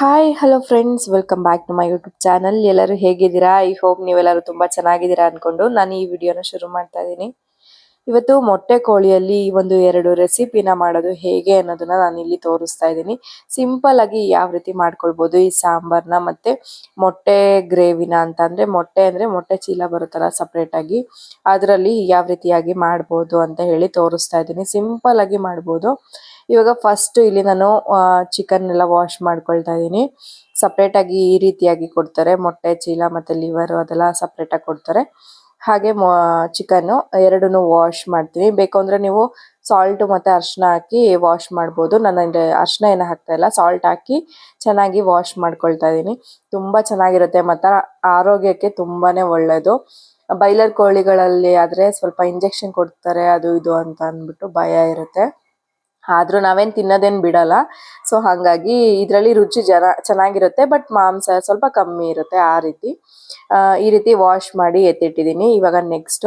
Hi hello friends welcome back to my YouTube channel ಎಲ್ಲರೂ ಹೇಗಿದ್ದೀರಾ? I hope ನೀವೆಲ್ಲರೂ ತುಂಬ ಚೆನ್ನಾಗಿದ್ದೀರಾ ಅಂದ್ಕೊಂಡು ನಾನು ಈ ವಿಡಿಯೋನ ಶುರು ಮಾಡ್ತಾ ಇದ್ದೀನಿ. ಇವತ್ತು ಮೊಟ್ಟೆ ಕೋಳಿಯಲ್ಲಿ ಈ ಒಂದು ಎರಡು ರೆಸಿಪಿನ ಮಾಡೋದು ಹೇಗೆ ಅನ್ನೋದನ್ನ ನಾನು ಇಲ್ಲಿ ತೋರಿಸ್ತಾ ಇದ್ದೀನಿ. ಸಿಂಪಲ್ ಆಗಿ ಯಾವ ರೀತಿ ಮಾಡ್ಕೊಳ್ಬೋದು ಈ ಸಾಂಬಾರ್ನ ಮತ್ತೆ ಮೊಟ್ಟೆ ಗ್ರೇವಿನ ಅಂತ ಅಂದ್ರೆ ಮೊಟ್ಟೆ ಅಂದ್ರೆ ಮೊಟ್ಟೆ ಚೀಲ ಬರುತ್ತಲ್ಲ ಸಪ್ರೇಟ್ ಆಗಿ ಅದರಲ್ಲಿ ಯಾವ ರೀತಿಯಾಗಿ ಮಾಡ್ಬೋದು ಅಂತ ಹೇಳಿ ತೋರಿಸ್ತಾ ಇದ್ದೀನಿ. ಸಿಂಪಲ್ ಆಗಿ ಮಾಡ್ಬೋದು. ಇವಾಗ ಫಸ್ಟ್ ಇಲ್ಲಿ ನಾನು ಚಿಕನ್ ಎಲ್ಲ ವಾಶ್ ಮಾಡ್ಕೊಳ್ತಾ ಇದ್ದೀನಿ. ಸಪ್ರೇಟ್ ಆಗಿ ಈ ರೀತಿಯಾಗಿ ಕೊಡ್ತಾರೆ. ಮೊಟ್ಟೆ, ಚೀಲ ಮತ್ತೆ ಲಿವರ್ ಅದೆಲ್ಲ ಸಪ್ರೇಟ್ ಆಗಿ ಕೊಡ್ತಾರೆ. ಹಾಗೆ ಚಿಕನ್ ಎರಡನ್ನು ವಾಶ್ ಮಾಡ್ತೀನಿ. ಬೇಕು ಅಂದ್ರೆ ನೀವು ಸಾಲ್ಟ್ ಮತ್ತೆ ಅರ್ಶಿನ ಹಾಕಿ ವಾಶ್ ಮಾಡ್ಬೋದು. ನಾನು ಅರ್ಶಿನ ಏನು ಹಾಕ್ತಾ ಇಲ್ಲ. ಸಾಲ್ಟ್ ಹಾಕಿ ಚೆನ್ನಾಗಿ ವಾಶ್ ಮಾಡ್ಕೊಳ್ತಾ ಇದ್ದೀನಿ. ತುಂಬಾ ಚೆನ್ನಾಗಿರುತ್ತೆ. ಮತ್ತೆ ಆರೋಗ್ಯಕ್ಕೆ ತುಂಬಾನೇ ಒಳ್ಳೇದು. ಬೈಲರ್ ಕೋಳಿಗಳಲ್ಲಿ ಆದರೆ ಸ್ವಲ್ಪ ಇಂಜೆಕ್ಷನ್ ಕೊಡ್ತಾರೆ. ಅದು ಇದು ಅಂತ ಅಂದ್ಬಿಟ್ಟು ಭಯ ಇರುತ್ತೆ. ಆದ್ರೂ ನಾವೇನ್ ತಿನ್ನೋದೇನ್ ಬಿಡಲ್ಲ. ಸೊ ಹಾಗಾಗಿ ಇದರಲ್ಲಿ ರುಚಿ ಜನ ಚೆನ್ನಾಗಿರುತ್ತೆ ಬಟ್ ಮಾಂಸ ಸ್ವಲ್ಪ ಕಮ್ಮಿ ಇರುತ್ತೆ ಆ ರೀತಿ. ಈ ರೀತಿ ವಾಶ್ ಮಾಡಿ ಎತ್ತಿಟ್ಟಿದ್ದೀನಿ. ಇವಾಗ ನೆಕ್ಸ್ಟ್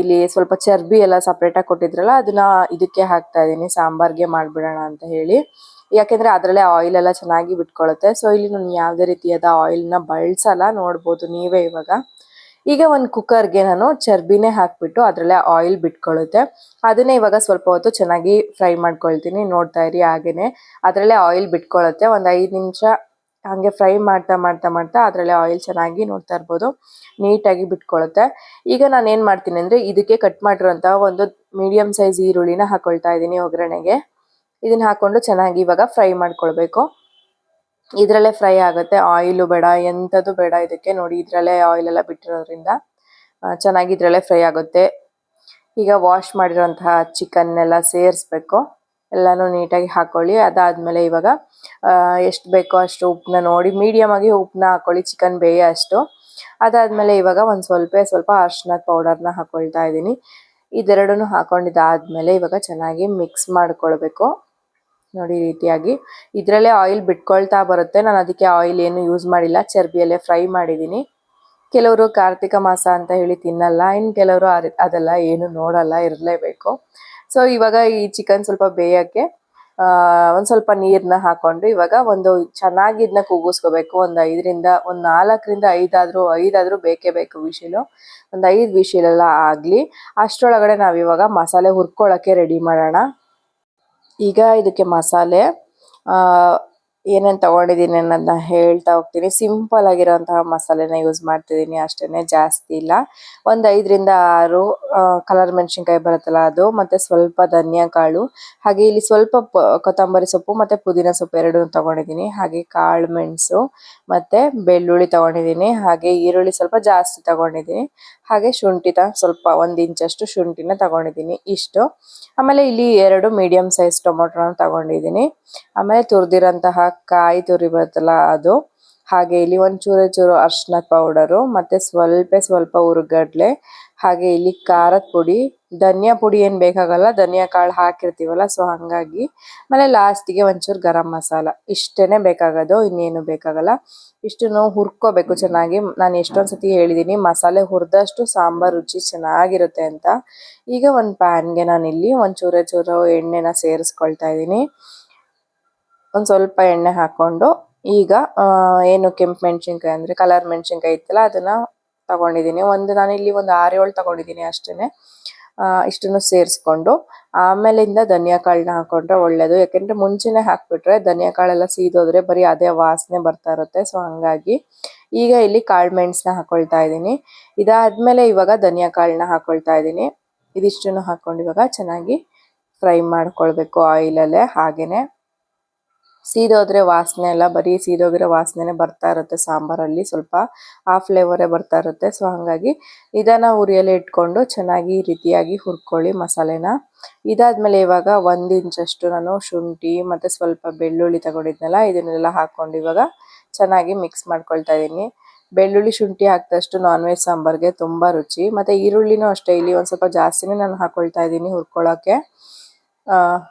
ಇಲ್ಲಿ ಸ್ವಲ್ಪ ಚರ್ಬಿ ಎಲ್ಲ ಸಪ್ರೇಟ್ ಆಗಿ ಕೊಟ್ಟಿದ್ರಲ್ಲ, ಅದನ್ನ ಇದಕ್ಕೆ ಹಾಕ್ತಾ ಇದ್ದೀನಿ. ಸಾಂಬಾರ್ಗೆ ಮಾಡ್ಬಿಡೋಣ ಅಂತ ಹೇಳಿ. ಯಾಕೆಂದ್ರೆ ಅದರಲ್ಲೇ ಆಯಿಲ್ ಎಲ್ಲ ಚೆನ್ನಾಗಿ ಬಿಟ್ಕೊಳ್ಳುತ್ತೆ ಸೊ ಇಲ್ಲಿ ನಾನು ಯಾವುದೇ ರೀತಿಯಾದ ಆಯಿಲ್ನ ಬಳಸಲ್ಲ, ನೋಡ್ಬೋದು ನೀವೇ ಇವಾಗ. ಈಗ ಒಂದು ಕುಕ್ಕರ್ಗೆ ನಾನು ಚರ್ಬಿನೇ ಹಾಕ್ಬಿಟ್ಟು ಅದರಲ್ಲೇ ಆಯಿಲ್ ಬಿಟ್ಕೊಳ್ಳುತ್ತೆ ಅದನ್ನೇ ಇವಾಗ ಸ್ವಲ್ಪ ಹೊತ್ತು ಚೆನ್ನಾಗಿ ಫ್ರೈ ಮಾಡ್ಕೊಳ್ತೀನಿ. ನೋಡ್ತಾ ಇರಿ ಹಾಗೆಯೇ ಅದರಲ್ಲೇ ಆಯಿಲ್ ಬಿಟ್ಕೊಳ್ಳುತ್ತೆ ಒಂದು ಐದು ನಿಮಿಷ ಹಾಗೆ ಫ್ರೈ ಮಾಡ್ತಾ ಮಾಡ್ತಾ ಮಾಡ್ತಾ ಅದರಲ್ಲೇ ಆಯಿಲ್ ಚೆನ್ನಾಗಿ ನೋಡ್ತಾ ಇರ್ಬೋದು. ನೀಟಾಗಿ ಬಿಟ್ಕೊಳ್ಳುತ್ತೆ ಈಗ ನಾನು ಏನು ಮಾಡ್ತೀನಿ ಅಂದರೆ ಇದಕ್ಕೆ ಕಟ್ ಮಾಡಿರೋಂಥ ಒಂದು ಮೀಡಿಯಂ ಸೈಜ್ ಈರುಳ್ಳಿನ ಹಾಕೊಳ್ತಾ ಇದ್ದೀನಿ ಒಗ್ಗರಣೆಗೆ. ಇದನ್ನ ಹಾಕ್ಕೊಂಡು ಚೆನ್ನಾಗಿ ಇವಾಗ ಫ್ರೈ ಮಾಡ್ಕೊಳ್ಬೇಕು. ಇದರಲ್ಲೇ ಫ್ರೈ ಆಗುತ್ತೆ. ಆಯಿಲು ಬೇಡ, ಎಂಥದ್ದು ಬೇಡ ಇದಕ್ಕೆ ನೋಡಿ, ಇದರಲ್ಲೇ ಆಯಿಲ್ ಎಲ್ಲ ಬಿಟ್ಟಿರೋದ್ರಿಂದ ಚೆನ್ನಾಗಿ ಇದರಲ್ಲೇ ಫ್ರೈ ಆಗುತ್ತೆ. ಈಗ ವಾಶ್ ಮಾಡಿರೋಂತಹ ಚಿಕನ್ ಎಲ್ಲ ಸೇರಿಸ್ಬೇಕು. ಎಲ್ಲಾನು ನೀಟಾಗಿ ಹಾಕೊಳ್ಳಿ. ಅದಾದ್ಮೇಲೆ ಇವಾಗ ಎಷ್ಟು ಬೇಕೋ ಅಷ್ಟು ಉಪ್ಪನ್ನ ನೋಡಿ ಮೀಡಿಯಮ್ ಆಗಿ ಉಪ್ಪನ್ನ ಹಾಕೊಳ್ಳಿ ಚಿಕನ್ ಬೇಯ ಅಷ್ಟು. ಅದಾದ್ಮೇಲೆ ಇವಾಗ ಒಂದು ಸ್ವಲ್ಪ ಸ್ವಲ್ಪ ಅರ್ಶಿನದ ಪೌಡರ್ನ ಹಾಕೊಳ್ತಾ ಇದ್ದೀನಿ. ಇದೆರಡನ್ನು ಹಾಕೊಂಡಿದ್ದಾದ್ಮೇಲೆ ಇವಾಗ ಚೆನ್ನಾಗಿ ಮಿಕ್ಸ್ ಮಾಡ್ಕೊಳ್ಬೇಕು. ನೋಡಿ ರೀತಿಯಾಗಿ. ಇದರಲ್ಲೇ ಆಯಿಲ್ ಬಿಟ್ಕೊಳ್ತಾ ಬರುತ್ತೆ. ನಾನು ಅದಕ್ಕೆ ಆಯಿಲ್ ಏನು ಯೂಸ್ ಮಾಡಿಲ್ಲ. ಚರ್ಬಿಯಲ್ಲೇ ಫ್ರೈ ಮಾಡಿದ್ದೀನಿ ಕೆಲವರು ಕಾರ್ತಿಕ ಮಾಸ ಅಂತ ಹೇಳಿ ತಿನ್ನಲ್ಲ. ಇನ್ನು ಕೆಲವರು ಅದೆಲ್ಲ ಏನು ನೋಡಲ್ಲ, ಇರಲೇಬೇಕು. ಸೊ ಇವಾಗ ಈ ಚಿಕನ್ ಸ್ವಲ್ಪ ಬೇಯಕ್ಕೆ ಒಂದು ಸ್ವಲ್ಪ ನೀರನ್ನ ಹಾಕೊಂಡು ಇವಾಗ ಒಂದು ಚೆನ್ನಾಗಿ ಇದನ್ನ ಕೂಗಿಸ್ಕೋಬೇಕು ಒಂದು ಐದರಿಂದ, ಒಂದು ನಾಲ್ಕರಿಂದ ಐದಾದರೂ ಐದಾದರೂ ಬೇಕೇ ಬೇಕು ವಿಶಿಲು. ಒಂದು ಐದು ವಿಶಿಲೆಲ್ಲ ಆಗಲಿ. ಅಷ್ಟರೊಳಗಡೆ ನಾವು ಇವಾಗ ಮಸಾಲೆ ಹುರ್ಕೊಳ್ಳೋಕ್ಕೆ ರೆಡಿ ಮಾಡೋಣ. ಈಗ ಇದಕ್ಕೆ ಮಸಾಲೆ ಏನೇನು ತಗೊಂಡಿದೀನಿ ಅನ್ನೋದನ್ನ ಹೇಳ್ತಾ ಹೋಗ್ತೀನಿ. ಸಿಂಪಲ್ ಆಗಿರೋಂತಹ ಮಸಾಲೆನ ಯೂಸ್ ಮಾಡ್ತಿದ್ದೀನಿ ಅಷ್ಟೇನೆ, ಜಾಸ್ತಿ ಇಲ್ಲ. ಒಂದು ಐದರಿಂದ ಆರು ಕಲರ್ ಮೆಣಸಿನ್ಕಾಯಿ ಬರುತ್ತಲ್ಲ ಅದು, ಮತ್ತೆ ಸ್ವಲ್ಪ ಧನಿಯಾ ಕಾಳು, ಹಾಗೆ ಇಲ್ಲಿ ಸ್ವಲ್ಪ ಕೊತ್ತಂಬರಿ ಸೊಪ್ಪು, ಮತ್ತೆ ಪುದೀನ ಸೊಪ್ಪು ಎರಡನ್ನು ತಗೊಂಡಿದ್ದೀನಿ ಹಾಗೆ ಕಾಳು ಮೆಣಸು, ಮತ್ತೆ ಬೆಳ್ಳುಳ್ಳಿ ತಗೊಂಡಿದ್ದೀನಿ ಹಾಗೆ ಈರುಳ್ಳಿ ಸ್ವಲ್ಪ ಜಾಸ್ತಿ ತಗೊಂಡಿದ್ದೀನಿ ಹಾಗೆ ಶುಂಠಿ ಸ್ವಲ್ಪ ಒಂದು ಇಂಚಷ್ಟು ಶುಂಠಿನ ತಗೊಂಡಿದ್ದೀನಿ ಇಷ್ಟು. ಆಮೇಲೆ ಇಲ್ಲಿ ಎರಡು ಮೀಡಿಯಂ ಸೈಜ್ ಟೊಮೊಟೊನ ತಗೊಂಡಿದ್ದೀನಿ ಆಮೇಲೆ ತುರಿದಿರೋಂತಹ ಕಾಯಿ ತುರಿ ಬರುತ್ತಲ್ಲ ಅದು. ಹಾಗೆ ಇಲ್ಲಿ ಒಂಚೂರು ಚೂರು ಚೂರು ಪೌಡರು ಮತ್ತೆ ಸ್ವಲ್ಪ ಸ್ವಲ್ಪ ಉರುಗಡ್ಲೆ, ಹಾಗೆ ಇಲ್ಲಿ ಖಾರದ ಪುಡಿ, ಧನಿಯಾ ಪುಡಿ ಏನ್ ಬೇಕಾಗಲ್ಲ, ಧನಿಯಾ ಕಾಳು ಹಾಕಿರ್ತೀವಲ್ಲ ಸೊ ಹಂಗಾಗಿ. ಆಮೇಲೆ ಲಾಸ್ಟಿಗೆ ಒಂಚೂರು ಗರಂ ಮಸಾಲ. ಇಷ್ಟೇನೆ ಬೇಕಾಗೋದು, ಇನ್ನೇನು ಬೇಕಾಗಲ್ಲ. ಇಷ್ಟನ್ನು ಹುರ್ಕೋಬೇಕು ಚೆನ್ನಾಗಿ. ನಾನು ಎಷ್ಟೊಂದು ಸತಿ ಹೇಳಿದ್ದೀನಿ ಮಸಾಲೆ ಹುರಿದಷ್ಟು ಸಾಂಬಾರ್ ರುಚಿ ಚೆನ್ನಾಗಿರುತ್ತೆ ಅಂತ. ಈಗ ಒಂದು ಪ್ಯಾನ್ಗೆ ನಾನು ಇಲ್ಲಿ ಒಂದು ಚೂರೆ ಚೂರು ಎಣ್ಣೆನ ಸೇರಿಸ್ಕೊಳ್ತಾ ಇದ್ದೀನಿ ಒಂದು ಸ್ವಲ್ಪ ಎಣ್ಣೆ ಹಾಕೊಂಡು, ಈಗ ಏನು ಕೆಂಪು ಮೆಣಸಿನ್ಕಾಯಿ ಅಂದರೆ ಕಲರ್ ಮೆಣಸಿನ್ಕಾಯಿ ಇತ್ತಲ್ಲ, ಅದನ್ನ ತಗೊಂಡಿದ್ದೀನಿ ಒಂದು ನಾನು ಇಲ್ಲಿ ಒಂದು ಆರು ಏಳು ತಗೊಂಡಿದ್ದೀನಿ ಅಷ್ಟೇ ಇಷ್ಟನ್ನು ಸೇರಿಸ್ಕೊಂಡು, ಆಮೇಲಿಂದ ಧನಿಯಾ ಕಾಳನ್ನ ಹಾಕೊಂಡ್ರೆ ಒಳ್ಳೇದು. ಯಾಕೆಂದ್ರೆ ಮುಂಚೆನೆ ಹಾಕ್ಬಿಟ್ರೆ ಧನಿಯಾ ಕಾಳೆಲ್ಲ ಸೀದೋದ್ರೆ ಬರೀ ಅದೇ ವಾಸನೆ ಬರ್ತಾ ಇರುತ್ತೆ. ಸೊ ಹಂಗಾಗಿ ಈಗ ಇಲ್ಲಿ ಕಾಳು ಮೆಣಸನ್ನ ಹಾಕೊಳ್ತಾ ಇದ್ದೀನಿ. ಇದಾದ್ಮೇಲೆ ಇವಾಗ ಧನಿಯಾ ಕಾಳನ್ನ ಹಾಕೊಳ್ತಾ ಇದ್ದೀನಿ. ಇದಿಷ್ಟನ್ನು ಹಾಕೊಂಡು ಇವಾಗ ಚೆನ್ನಾಗಿ ಫ್ರೈ ಮಾಡ್ಕೊಳ್ಬೇಕು ಆಯಿಲಲ್ಲೇ ಹಾಗೇನೆ. ಸೀದೋದ್ರೆ ವಾಸನೆ ಎಲ್ಲ ಬರೀ ಸೀದೋಗಿರೋ ವಾಸನೆ ಬರ್ತಾ ಇರುತ್ತೆ ಸಾಂಬಾರಲ್ಲಿ, ಸ್ವಲ್ಪ ಆ ಫ್ಲೇವರೇ ಬರ್ತಾ ಇರುತ್ತೆ. ಸೊ ಹಾಗಾಗಿ ಇದನ್ನು ಉರಿಯಲ್ಲಿ ಇಟ್ಕೊಂಡು ಚೆನ್ನಾಗಿ ರೀತಿಯಾಗಿ ಹುರ್ಕೊಳ್ಳಿ ಮಸಾಲೆನ. ಇದಾದಮೇಲೆ ಇವಾಗ ಒಂದು ಇಂಚಷ್ಟು ನಾನು ಶುಂಠಿ ಮತ್ತು ಸ್ವಲ್ಪ ಬೆಳ್ಳುಳ್ಳಿ ತಗೊಂಡಿದ್ನಲ್ಲ, ಇದನ್ನೆಲ್ಲ ಹಾಕ್ಕೊಂಡು ಇವಾಗ ಚೆನ್ನಾಗಿ ಮಿಕ್ಸ್ ಮಾಡ್ಕೊಳ್ತಾ ಇದ್ದೀನಿ. ಬೆಳ್ಳುಳ್ಳಿ, ಶುಂಠಿ ಹಾಕಿದಷ್ಟು ನಾನ್ ವೆಜ್ ಸಾಂಬಾರ್ಗೆ ತುಂಬ ರುಚಿ. ಮತ್ತು ಈರುಳ್ಳಿನೂ ಅಷ್ಟೇ, ಇಲ್ಲಿ ಒಂದು ಸ್ವಲ್ಪ ಜಾಸ್ತಿನೇ ನಾನು ಹಾಕ್ಕೊಳ್ತಾ ಇದ್ದೀನಿ ಹುರ್ಕೊಳ್ಳೋಕ್ಕೆ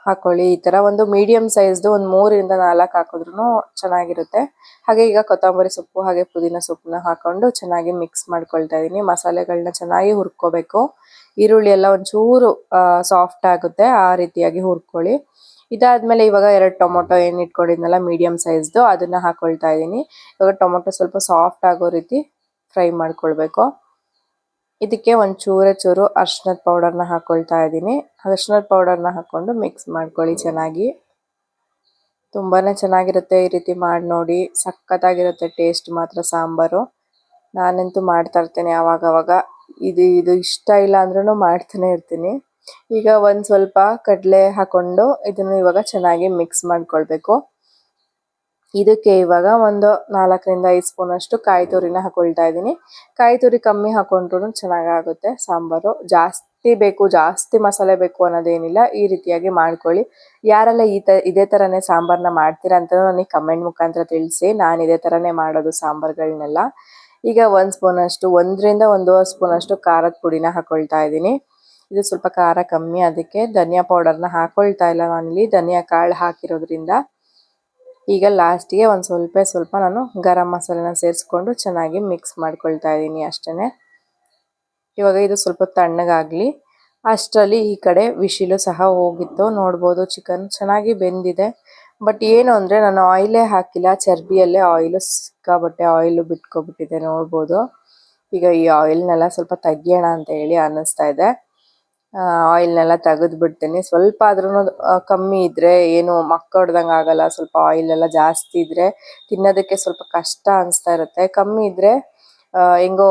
ಹಾಕೊಳ್ಳಿ. ಈ ತರ ಒಂದು ಮೀಡಿಯಂ ಸೈಜ್ದು ಒಂದು ಮೂರಿಂದ ನಾಲ್ಕು ಹಾಕಿದ್ರು ಚೆನ್ನಾಗಿರುತ್ತೆ. ಹಾಗೆ ಈಗ ಕೊತ್ತಂಬರಿ ಸೊಪ್ಪು, ಹಾಗೆ ಪುದೀನ ಸೊಪ್ಪನ್ನ ಹಾಕೊಂಡು ಚೆನ್ನಾಗಿ ಮಿಕ್ಸ್ ಮಾಡ್ಕೊಳ್ತಾ ಇದ್ದೀನಿ ಮಸಾಲೆಗಳನ್ನ ಚೆನ್ನಾಗಿ ಹುರ್ಕೋಬೇಕು. ಈರುಳ್ಳಿ ಎಲ್ಲ ಒಂಚೂರು ಸಾಫ್ಟ್ ಆಗುತ್ತೆ. ಆ ರೀತಿಯಾಗಿ ಹುರ್ಕೊಳ್ಳಿ. ಇದಾದ್ಮೇಲೆ ಇವಾಗ ಎರಡು ಟೊಮೊಟೊ ಏನ್ ಇಟ್ಕೊಂಡಿದ್ನಲ್ಲ ಮೀಡಿಯಂ ಸೈಜ್ದು ಅದನ್ನ ಹಾಕೊಳ್ತಾ ಇದ್ದೀನಿ ಇವಾಗ ಟೊಮೊಟೊ ಸ್ವಲ್ಪ ಸಾಫ್ಟ್ ಆಗೋ ರೀತಿ ಫ್ರೈ ಮಾಡ್ಕೊಳ್ಬೇಕು. ಇದಕ್ಕೆ ಒಂದು ಚೂರೇ ಅರ್ಶಿನದ ಪೌಡರ್ನ ಹಾಕೊಳ್ತಾ ಇದ್ದೀನಿ. ಅರ್ಶಿನದ ಪೌಡರ್ನ ಹಾಕೊಂಡು ಮಿಕ್ಸ್ ಮಾಡ್ಕೊಳ್ಳಿ ಚೆನ್ನಾಗಿ. ತುಂಬಾನೇ ಚೆನ್ನಾಗಿರುತ್ತೆ ಈ ರೀತಿ ಮಾಡಿ ನೋಡಿ. ಸಖತ್ತಾಗಿರುತ್ತೆ ಟೇಸ್ಟ್ ಮಾತ್ರ ಸಾಂಬಾರು. ನಾನಂತೂ ಮಾಡ್ತಾ ಇರ್ತೇನೆ ಅವಾಗ ಇದು ಇದು ಇಷ್ಟ ಇಲ್ಲ ಅಂದ್ರೂ ಮಾಡ್ತಾನೆ ಇರ್ತೀನಿ. ಈಗ ಒಂದು ಸ್ವಲ್ಪ ಕಡಲೆ ಹಾಕೊಂಡು ಇದನ್ನು ಇವಾಗ ಚೆನ್ನಾಗಿ ಮಿಕ್ಸ್ ಮಾಡ್ಕೊಳ್ಬೇಕು. ಇದಕ್ಕೆ ಇವಾಗ ಒಂದು ನಾಲ್ಕರಿಂದ ಐದು ಸ್ಪೂನ್ ಅಷ್ಟು ಕಾಯಿ ತುರಿನ ಹಾಕೊಳ್ತಾ ಇದ್ದೀನಿ. ಕಾಯಿ ತುರಿ ಕಮ್ಮಿ ಹಾಕೊಂಡ್ರು ಚೆನ್ನಾಗಾಗುತ್ತೆ. ಸಾಂಬಾರು ಜಾಸ್ತಿ ಬೇಕು, ಜಾಸ್ತಿ ಮಸಾಲೆ ಬೇಕು ಅನ್ನೋದೇನಿಲ್ಲ. ಈ ರೀತಿಯಾಗಿ ಮಾಡ್ಕೊಳ್ಳಿ. ಯಾರೆಲ್ಲ ಈ ತ, ಇದೇ ಥರನೇ ಸಾಂಬಾರನ್ನ ಮಾಡ್ತೀರಾ ಅಂತ ನನಗೆ ಕಮೆಂಟ್ ಮುಖಾಂತರ ತಿಳಿಸಿ. ನಾನು ಇದೇ ಥರನೇ ಮಾಡೋದು ಸಾಂಬಾರ್ಗಳನ್ನೆಲ್ಲ. ಈಗ ಒಂದು ಸ್ಪೂನ್ ಅಷ್ಟು ಒಂದರಿಂದ ಒಂದೂವರೆ ಸ್ಪೂನ್ ಅಷ್ಟು ಖಾರದ ಪುಡಿನ ಹಾಕೊಳ್ತಾ ಇದ್ದೀನಿ. ಇದು ಸ್ವಲ್ಪ ಖಾರ ಕಮ್ಮಿ, ಅದಕ್ಕೆ ಧನಿಯಾ ಪೌಡರ್ನ ಹಾಕೊಳ್ತಾ ಇಲ್ಲ ನಾನಿಲ್ಲಿ. ಧನಿಯಾ ಕಾಳು ಹಾಕಿರೋದ್ರಿಂದ ಈಗ ಲಾಸ್ಟಿಗೆ ಒಂದು ಸ್ವಲ್ಪ ಸ್ವಲ್ಪ ನಾನು ಗರಂ ಮಸಾಲೆನ ಸೇರಿಸ್ಕೊಂಡು ಚೆನ್ನಾಗಿ ಮಿಕ್ಸ್ ಮಾಡ್ಕೊಳ್ತಾ ಇದ್ದೀನಿ ಅಷ್ಟೇ ಇವಾಗ ಇದು ಸ್ವಲ್ಪ ತಣ್ಣಗಾಗಲಿ. ಅಷ್ಟರಲ್ಲಿ ಈ ಕಡೆ ವಿಶಿಲು ಸಹ ಹೋಗಿತ್ತು. ನೋಡ್ಬೋದು ಚಿಕನ್ ಚೆನ್ನಾಗಿ ಬೆಂದಿದೆ. ಬಟ್ ಏನು ಅಂದರೆ ನಾನು ಆಯಿಲೇ ಹಾಕಿಲ್ಲ. ಚರ್ಬಿಯಲ್ಲೇ ಆಯಿಲು ಸಿಕ್ಕಾಬಟ್ಟೆ ಆಯಿಲು ಬಿಟ್ಕೊಬಿಟ್ಟಿದೆ ನೋಡ್ಬೋದು. ಈಗ ಈ ಆಯಿಲ್ನೆಲ್ಲ ಸ್ವಲ್ಪ ತೆಗಿಯೋಣ ಅಂತ ಹೇಳಿ ಅನ್ನಿಸ್ತಾ ಇದೆ. ಆಯಿಲ್ನೆಲ್ಲ ತೆಗೆದು ಬಿಡ್ತೀನಿ. ಸ್ವಲ್ಪ ಆದ್ರೂ ಕಮ್ಮಿ ಇದ್ರೆ ಏನು ಮಕ್ಕ ಹೊಡ್ದಂಗೆ ಆಗಲ್ಲ. ಸ್ವಲ್ಪ ಆಯಿಲ್ ಎಲ್ಲ ಜಾಸ್ತಿ ಇದ್ರೆ ತಿನ್ನೋದಕ್ಕೆ ಸ್ವಲ್ಪ ಕಷ್ಟ ಅನಿಸ್ತಾ ಇರುತ್ತೆ. ಕಮ್ಮಿ ಇದ್ರೆ ಹೆಂಗೋ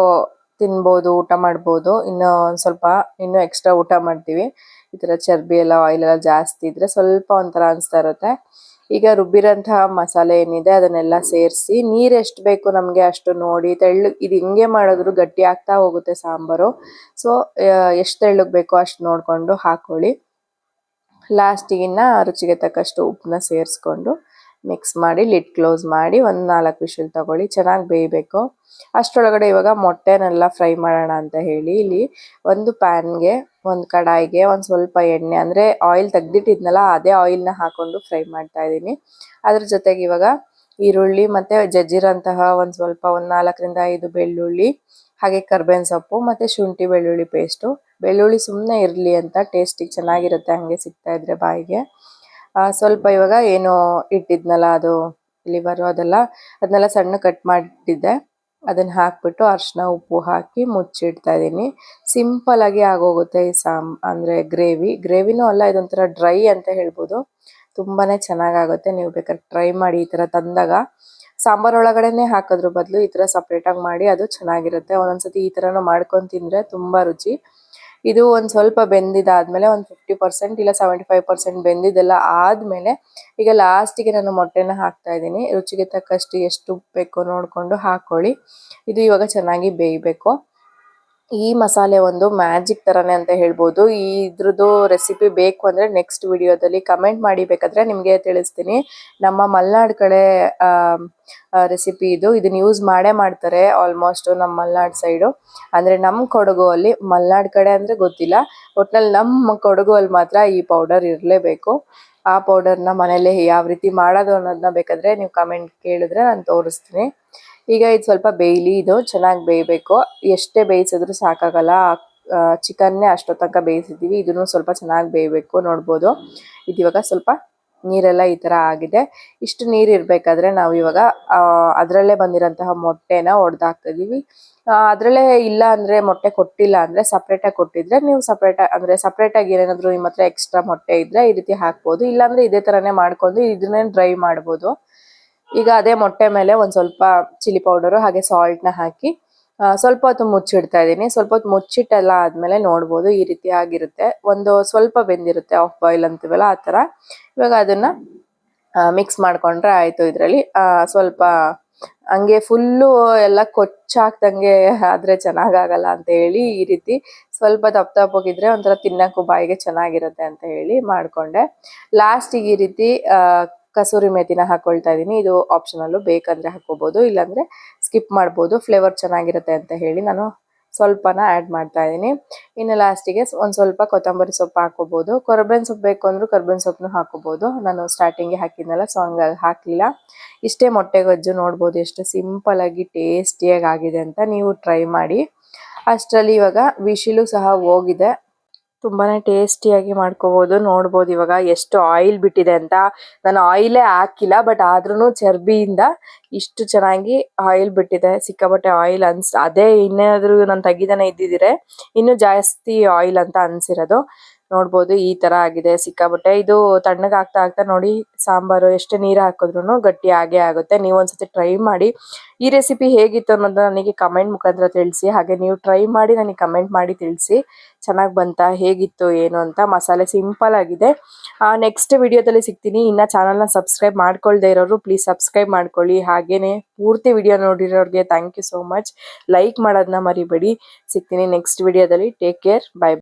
ತಿನ್ಬೋದು, ಊಟ ಮಾಡ್ಬೋದು. ಇನ್ನೂ ಒಂದು ಸ್ವಲ್ಪ, ಇನ್ನೂ ಎಕ್ಸ್ಟ್ರಾ ಊಟ ಮಾಡ್ತೀವಿ. ಈ ಥರ ಚರ್ಬಿ ಎಲ್ಲ ಆಯಿಲ್ ಎಲ್ಲ ಜಾಸ್ತಿ ಇದ್ರೆ ಸ್ವಲ್ಪ ಒಂಥರ ಅನಿಸ್ತಾ ಇರುತ್ತೆ. ಈಗ ರುಬ್ಬಿರೋಂತಹ ಮಸಾಲೆ ಏನಿದೆ ಅದನ್ನೆಲ್ಲ ಸೇರಿಸಿ ನೀರು ಎಷ್ಟು ಬೇಕು ನಮಗೆ ಅಷ್ಟು ನೋಡಿ ತೆಳ್ಳು ಇದು ಹಿಂಗೆ ಮಾಡಿದ್ರು ಗಟ್ಟಿ ಆಗ್ತಾ ಹೋಗುತ್ತೆ ಸಾಂಬಾರು. ಸೊ ಎಷ್ಟು ತೆಳ್ಳಗೆ ಬೇಕೋ ಅಷ್ಟು ನೋಡಿಕೊಂಡು ಹಾಕೊಳ್ಳಿ. ಲಾಸ್ಟಿಗಿನ್ನ ರುಚಿಗೆ ತಕ್ಕಷ್ಟು ಉಪ್ಪನ್ನ ಸೇರಿಸ್ಕೊಂಡು ಮಿಕ್ಸ್ ಮಾಡಿ ಲಿಡ್ ಕ್ಲೋಸ್ ಮಾಡಿ ಒಂದು ನಾಲ್ಕು ವಿಷಲ್ ತಗೊಳ್ಳಿ, ಚೆನ್ನಾಗಿ ಬೇಯಬೇಕು. ಅಷ್ಟರೊಳಗಡೆ ಇವಾಗ ಮೊಟ್ಟೆನೆಲ್ಲ ಫ್ರೈ ಮಾಡೋಣ ಅಂತ ಹೇಳಿ, ಇಲ್ಲಿ ಒಂದು ಪ್ಯಾನ್ಗೆ ಒಂದು ಕಡಾಯಿಗೆ ಒಂದ್ ಸ್ವಲ್ಪ ಎಣ್ಣೆ, ಅಂದ್ರೆ ಆಯಿಲ್ ತೆಗ್ದಿಟ್ಟಿದ್ನಲ್ಲ, ಅದೇ ಆಯಿಲ್ನ ಹಾಕೊಂಡು ಫ್ರೈ ಮಾಡ್ತಾ ಇದ್ದೀನಿ. ಅದ್ರ ಜೊತೆಗೆ ಇವಾಗ ಈರುಳ್ಳಿ ಮತ್ತೆ ಜಜ್ಜಿರಂತಹ ಒಂದ್ ಸ್ವಲ್ಪ ಒಂದ್ ನಾಲ್ಕರಿಂದ ಐದು ಬೆಳ್ಳುಳ್ಳಿ, ಹಾಗೆ ಕರ್ಬೇವಿನ ಸೊಪ್ಪು ಮತ್ತೆ ಶುಂಠಿ ಬೆಳ್ಳುಳ್ಳಿ ಪೇಸ್ಟು ಬೆಳ್ಳುಳ್ಳಿ ಸುಮ್ಮನೆ ಇರಲಿ ಅಂತ ಟೇಸ್ಟಿಗೆ ಚೆನ್ನಾಗಿರುತ್ತೆ, ಹಾಗೆ ಸಿಗ್ತಾ ಇದ್ರೆ ಬಾಯಿಗೆ. ಸ್ವಲ್ಪ ಇವಾಗ ಏನು ಇಟ್ಟಿದ್ನಲ್ಲ ಅದು ಲಿವರು ಅದೆಲ್ಲ, ಅದನ್ನೆಲ್ಲ ಸಣ್ಣ ಕಟ್ ಮಾಡಿಟ್ಟಿದ್ದೆ ಅದನ್ನ ಹಾಕ್ಬಿಟ್ಟು ಅರಿಶಿನ ಉಪ್ಪು ಹಾಕಿ ಮುಚ್ಚಿಡ್ತಾ ಇದ್ದೀನಿ. ಸಿಂಪಲ್ ಆಗಿ ಆಗೋಗುತ್ತೆ ಈ ಸಾಮ್, ಅಂದರೆ ಗ್ರೇವಿ. ಗ್ರೇವಿನೂ ಅಲ್ಲ, ಇದೊಂಥರ ಡ್ರೈ ಅಂತ ಹೇಳ್ಬೋದು. ತುಂಬಾನೇ ಚೆನ್ನಾಗಾಗುತ್ತೆ, ನೀವು ಬೇಕಾದ್ರೆ ಟ್ರೈ ಮಾಡಿ ಈ ಥರ ತಂದಾಗ. ಸಾಂಬಾರ್ ಒಳಗಡೆನೆ ಹಾಕೋದ್ರ ಬದಲು ಈ ಥರ ಸಪ್ರೇಟಾಗಿ ಮಾಡಿ, ಅದು ಚೆನ್ನಾಗಿರುತ್ತೆ. ಒಂದೊಂದ್ಸತಿ ಈ ಥರನೂ ಮಾಡ್ಕೊಂಡು ತಿಂದರೆ ತುಂಬ ರುಚಿ. ಇದು ಒಂದು ಸ್ವಲ್ಪ ಬೆಂದಿದ್ದಾದ್ಮೇಲೆ ಒಂದು ಫಿಫ್ಟಿ ಪರ್ಸೆಂಟ್ ಇಲ್ಲ ಸೆವೆಂಟಿ ಫೈವ್ ಪರ್ಸೆಂಟ್ ಬೆಂದಿದ್ದೆಲ್ಲ ಆದಮೇಲೆ ಈಗ ಲಾಸ್ಟಿಗೆ ನಾನು ಮೊಟ್ಟೆನ ಹಾಕ್ತಾ ಇದ್ದೀನಿ. ರುಚಿಗೆ ತಕ್ಕಷ್ಟು ಎಷ್ಟು ಬೇಕೋ ನೋಡಿಕೊಂಡು ಹಾಕ್ಕೊಳ್ಳಿ ಇದು ಇವಾಗ ಚೆನ್ನಾಗಿ ಬೇಯಬೇಕು. ಈ ಮಸಾಲೆ ಒಂದು ಮ್ಯಾಜಿಕ್ ತರಾನೇ ಅಂತ ಹೇಳ್ಬೋದು. ಈ ಇದ್ರದ್ದು ರೆಸಿಪಿ ಬೇಕು ಅಂದ್ರೆ ನೆಕ್ಸ್ಟ್ ವಿಡಿಯೋದಲ್ಲಿ ಕಮೆಂಟ್ ಮಾಡಿ. ಬೇಕಾದ್ರೆ ನಿಮಗೆ ತಿಳಿಸ್ತೀನಿ. ನಮ್ಮ ಮಲ್ನಾಡ್ ಕಡೆ ರೆಸಿಪಿ ಇದು. ಇದನ್ನ ಯೂಸ್ ಮಾಡೇ ಮಾಡ್ತಾರೆ ಆಲ್ಮೋಸ್ಟ್ ನಮ್ಮ ಮಲ್ನಾಡ್ ಸೈಡು ಅಂದ್ರೆ ನಮ್ಮ ಕೊಡಗು ಅಲ್ಲಿ, ಮಲ್ನಾಡ್ ಕಡೆ ಅಂದ್ರೆ ಗೊತ್ತಿಲ್ಲ. ಒಟ್ನಲ್ಲಿ ನಮ್ಮ ಕೊಡಗು ಅಲ್ಲಿ ಮಾತ್ರ ಈ ಪೌಡರ್ ಇರಲೇಬೇಕು. ಆ ಪೌಡರ್ನ ಮನೇಲಿ ಯಾವ ರೀತಿ ಮಾಡೋದು ಅನ್ನೋದನ್ನ ಬೇಕಾದ್ರೆ ನೀವು ಕಮೆಂಟ್ ಕೇಳಿದ್ರೆ ನಾನು ತೋರಿಸ್ತೀನಿ. ಈಗ ಇದು ಸ್ವಲ್ಪ ಬೇಯಲಿ, ಇದು ಚೆನ್ನಾಗಿ ಬೇಯಬೇಕು. ಎಷ್ಟೇ ಬೇಯಿಸಿದ್ರು ಸಾಕಾಗಲ್ಲ. ಚಿಕನ್ನೇ ಅಷ್ಟೋ ತನಕ ಬೇಯಿಸಿದ್ದೀವಿ. ಇದನ್ನು ಸ್ವಲ್ಪ ಚೆನ್ನಾಗಿ ಬೇಯಬೇಕು, ನೋಡ್ಬೋದು. ಇವಾಗ ಸ್ವಲ್ಪ ನೀರೆಲ್ಲ ಈ ಥರ ಆಗಿದೆ. ಇಷ್ಟು ನೀರು ಇರಬೇಕಾದ್ರೆ ನಾವು ಇವಾಗ ಅದರಲ್ಲೇ ಬಂದಿರೋಂತಹ ಮೊಟ್ಟೆನ ಒಡೆದಾಕ್ತಿದ್ದೀವಿ ಅದರಲ್ಲೇ ಇಲ್ಲ ಅಂದರೆ ಮೊಟ್ಟೆ ಕೊಟ್ಟಿಲ್ಲ ಅಂದರೆ ಸಪ್ರೇಟಾಗಿ ಕೊಟ್ಟಿದ್ರೆ ನೀವು ಸಪ್ರೇಟ್, ಅಂದರೆ ಸಪ್ರೇಟಾಗಿ ಏನೇನಾದರೂ ನಿಮ್ಮ ಹತ್ರ ಎಕ್ಸ್ಟ್ರಾ ಮೊಟ್ಟೆ ಇದ್ದರೆ ಈ ರೀತಿ ಹಾಕ್ಬೋದು. ಇಲ್ಲಾಂದರೆ ಇದೇ ಥರನೇ ಮಾಡ್ಕೊಂಡು ಇದನ್ನೇ ಡ್ರೈ ಮಾಡ್ಬೋದು. ಈಗ ಅದೇ ಮೊಟ್ಟೆ ಮೇಲೆ ಒಂದು ಸ್ವಲ್ಪ ಚಿಲ್ಲಿ ಪೌಡರು ಹಾಗೆ ಸಾಲ್ಟ್ನ ಹಾಕಿ ಸ್ವಲ್ಪ ಹೊತ್ತು ಮುಚ್ಚಿಡ್ತಾ ಇದ್ದೀನಿ. ಸ್ವಲ್ಪ ಹೊತ್ತು ಮುಚ್ಚಿಟ್ಟೆಲ್ಲ ಆದಮೇಲೆ ನೋಡ್ಬೋದು, ಈ ರೀತಿ ಆಗಿರುತ್ತೆ. ಒಂದು ಸ್ವಲ್ಪ ಬೆಂದಿರುತ್ತೆ ಆಫ್ ಬಾಯ್ಲ್ ಅಂತೀವಲ್ಲ ಆ ಥರ. ಇವಾಗ ಅದನ್ನು ಮಿಕ್ಸ್ ಮಾಡಿಕೊಂಡ್ರೆ ಆಯಿತು ಇದರಲ್ಲಿ. ಸ್ವಲ್ಪ ಹಂಗೆ ಫುಲ್ಲು ಎಲ್ಲ ಕೊಚ್ಚಾಕ್ದಂಗೆ ಆದರೆ ಚೆನ್ನಾಗಾಗಲ್ಲ ಅಂತ ಹೇಳಿ ಈ ರೀತಿ ಸ್ವಲ್ಪ ದಪ್ಪ ದಪ್ಪಗಿದ್ರೆ ಒಂಥರ ತಿನ್ನಕ್ಕೂ ಬಾಯಿಗೆ ಚೆನ್ನಾಗಿರುತ್ತೆ ಅಂತ ಹೇಳಿ ಮಾಡಿಕೊಂಡೆ. ಲಾಸ್ಟಿಗೆ ಈ ರೀತಿ ಕಸೂರಿ ಮೇಥಿನ ಹಾಕೊಳ್ತಾ ಇದ್ದೀನಿ ಇದು ಆಪ್ಷನಲ್ಲು ಬೇಕಂದ್ರೆ ಹಾಕೋಬಹುದು ಇಲ್ಲಾಂದರೆ ಸ್ಕಿಪ್ ಮಾಡ್ಬೋದು. ಫ್ಲೇವರ್ ಚೆನ್ನಾಗಿರುತ್ತೆ ಅಂತ ಹೇಳಿ ನಾನು ಸ್ವಲ್ಪನ ಆ್ಯಡ್ ಮಾಡ್ತಾ ಇದ್ದೀನಿ ಇನ್ನು ಲಾಸ್ಟಿಗೆ ಒಂದು ಸ್ವಲ್ಪ ಕೊತ್ತಂಬರಿ ಸೊಪ್ಪು ಹಾಕೋಬಹುದು ಕೊರಬೇನ್ ಸೊಪ್ಪು ಬೇಕು ಅಂದರೂ ಕರ್ಬೇನ್ ಸೊಪ್ಪನ್ನು ಹಾಕೋಬಹುದು ನಾನು ಸ್ಟಾರ್ಟಿಂಗ್ಗೆ ಹಾಕಿದ್ನಲ್ಲ ಸೊ ಹಂಗಾಗಿ ಹಾಕಲಿಲ್ಲ. ಇಷ್ಟೇ ಮೊಟ್ಟೆ ಗೊಜ್ಜು ನೋಡ್ಬೋದು, ಎಷ್ಟು ಸಿಂಪಲ್ ಆಗಿ ಟೇಸ್ಟಿಯಾಗಿ ಆಗಿದೆ ಅಂತ ನೀವು ಟ್ರೈ ಮಾಡಿ. ಅಷ್ಟರಲ್ಲಿ ಇವಾಗ ವಿಶಿಲು ಸಹ ಹೋಗಿದೆ. ತುಂಬಾನೇ ಟೇಸ್ಟಿಯಾಗಿ ಮಾಡ್ಕೋಬಹುದು ನೋಡ್ಬೋದು ಇವಾಗ ಎಷ್ಟು ಆಯಿಲ್ ಬಿಟ್ಟಿದೆ ಅಂತ. ನಾನು ಆಯಿಲೇ ಹಾಕಿಲ್ಲ ಬಟ್ ಆದ್ರೂನು ಚರ್ಬಿಯಿಂದ ಇಷ್ಟು ಚೆನ್ನಾಗಿ ಆಯಿಲ್ ಬಿಟ್ಟಿದೆ. ಸಿಕ್ಕಾಪಟ್ಟೆ ಆಯಿಲ್ ಅನ್ಸ್, ಅದೇ ಇನ್ನೇನಾದ್ರೂ ನಾನು ತೆಗಿದನೆ ಇದ್ದಿದ್ರೆ ಇನ್ನು ಜಾಸ್ತಿ ಆಯಿಲ್ ಅಂತ ಅನ್ಸಿರೋದು. ನೋಡ್ಬೋದು, ಈ ತರ ಆಗಿದೆ, ಸಿಕ್ಕಾಪಟ್ಟೆ. ಇದು ತಣ್ಣಗ್ ಆಗ್ತಾ ಆಗ್ತಾ ನೋಡಿ, ಸಾಂಬಾರು ಎಷ್ಟು ನೀರು ಹಾಕಿದ್ರೂನು ಗಟ್ಟಿ ಆಗೇ ಆಗುತ್ತೆ. ನೀವು ಒಂದ್ಸತಿ ಟ್ರೈ ಮಾಡಿ, ಈ ರೆಸಿಪಿ ಹೇಗಿತ್ತು ಅನ್ನೋದನ್ನ ನನಗೆ ಕಮೆಂಟ್ ಮುಖಾಂತರ ತಿಳಿಸಿ, ಹಾಗೆ ನೀವು ಟ್ರೈ ಮಾಡಿ ನನಗೆ ಕಮೆಂಟ್ ಮಾಡಿ ತಿಳಿಸಿ, ಚೆನ್ನಾಗಿ ಬಂತಾ, ಹೇಗಿತ್ತು, ಏನು ಅಂತ. ಮಸಾಲೆ ಸಿಂಪಲ್ ಆಗಿದೆ. ನೆಕ್ಸ್ಟ್ ವಿಡಿಯೋದಲ್ಲಿ ಸಿಗ್ತೀನಿ. ಇನ್ನ ಚಾನಲ್ನ ಸಬ್ಸ್ಕ್ರೈಬ್ ಮಾಡ್ಕೊಳ್ದೇ ಇರೋರು ಪ್ಲೀಸ್ ಸಬ್ಸ್ಕ್ರೈಬ್ ಮಾಡ್ಕೊಳ್ಳಿ. ಹಾಗೇನೆ ಪೂರ್ತಿ video ನೋಡಿರೋರಿಗೆ thank you so much like ಮಾಡೋದನ್ನ ಮರಿಬೇಡಿ. ಸಿಗ್ತೀನಿ ನೆಕ್ಸ್ಟ್ ವಿಡಿಯೋದಲ್ಲಿ ಟೇಕ್ ಕೇರ್ ಬೈ